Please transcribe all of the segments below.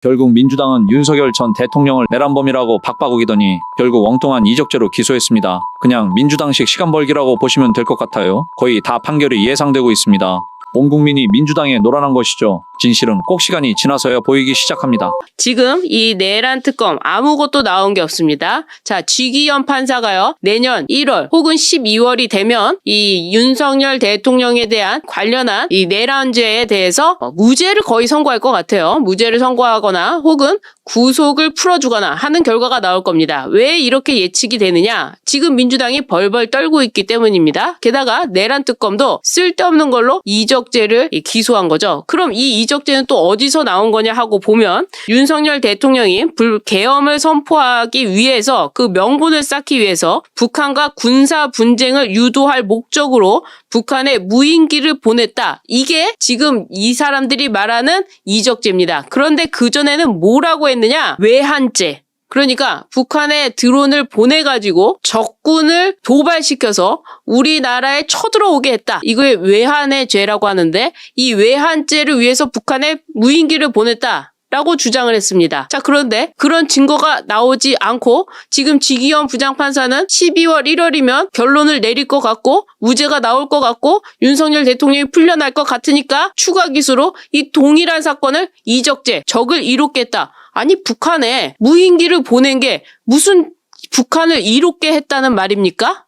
결국 민주당은 윤석열 전 대통령을 내란범이라고 박바구기더니 결국 엉뚱한 이적죄로 기소했습니다. 그냥 민주당식 시간 벌기라고 보시면 될 것 같아요. 거의 다 판결이 예상되고 있습니다. 온 국민이 민주당에 노란한 것이죠. 진실은 꼭 시간이 지나서야 보이기 시작합니다. 지금 이 내란 특검 아무것도 나온 게 없습니다. 자, 쥐기현 판사가요. 내년 1월 혹은 12월이 되면 이 윤석열 대통령에 대한 관련한 이 내란죄에 대해서 어, 무죄를 거의 선고할 것 같아요. 무죄를 선고하거나 혹은 구속을 풀어주거나 하는 결과가 나올 겁니다. 왜 이렇게 예측이 되느냐? 지금 민주당이 벌벌 떨고 있기 때문입니다. 게다가 내란 특검도 쓸데없는 걸로 이적죄를 이 기소한 거죠. 그럼 이 이적죄는 또 어디서 나온 거냐 하고 보면 윤석열 대통령이 불개엄을 선포하기 위해서 그 명분을 쌓기 위해서 북한과 군사 분쟁을 유도할 목적으로 북한에 무인기를 보냈다. 이게 지금 이 사람들이 말하는 이적죄입니다. 그런데 그전에는 뭐라고 했느냐? 외환죄. 그러니까 북한에 드론을 보내가지고 적군을 도발시켜서 우리나라에 쳐들어오게 했다. 이걸 외환의 죄라고 하는데 이 외환죄를 위해서 북한에 무인기를 보냈다. 라고 주장을 했습니다. 자, 그런데 그런 증거가 나오지 않고 지금 지기현 부장판사는 12월 1월이면 결론을 내릴 것 같고 무죄가 나올 것 같고 윤석열 대통령이 풀려날 것 같으니까 추가 기수로 이 동일한 사건을 이적죄, 적을 이롭겠다. 아니, 북한에 무인기를 보낸 게 무슨 북한을 이롭게 했다는 말입니까?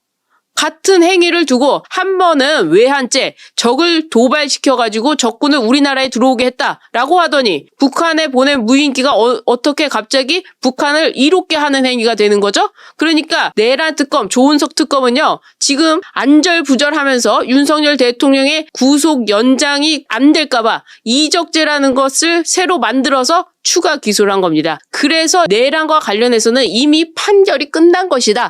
같은 행위를 두고 한 번은 외환죄, 적을 도발시켜가지고 적군을 우리나라에 들어오게 했다라고 하더니 북한에 보낸 무인기가 어, 떻게 갑자기 북한을 이롭게 하는 행위가 되는 거죠? 그러니까 내란 특검, 조은석 특검은요, 지금 안절부절하면서 윤석열 대통령의 구속 연장이 안 될까봐 이적죄라는 것을 새로 만들어서 추가 기소를 한 겁니다. 그래서 내란과 관련해서는 이미 판결이 끝난 것이다.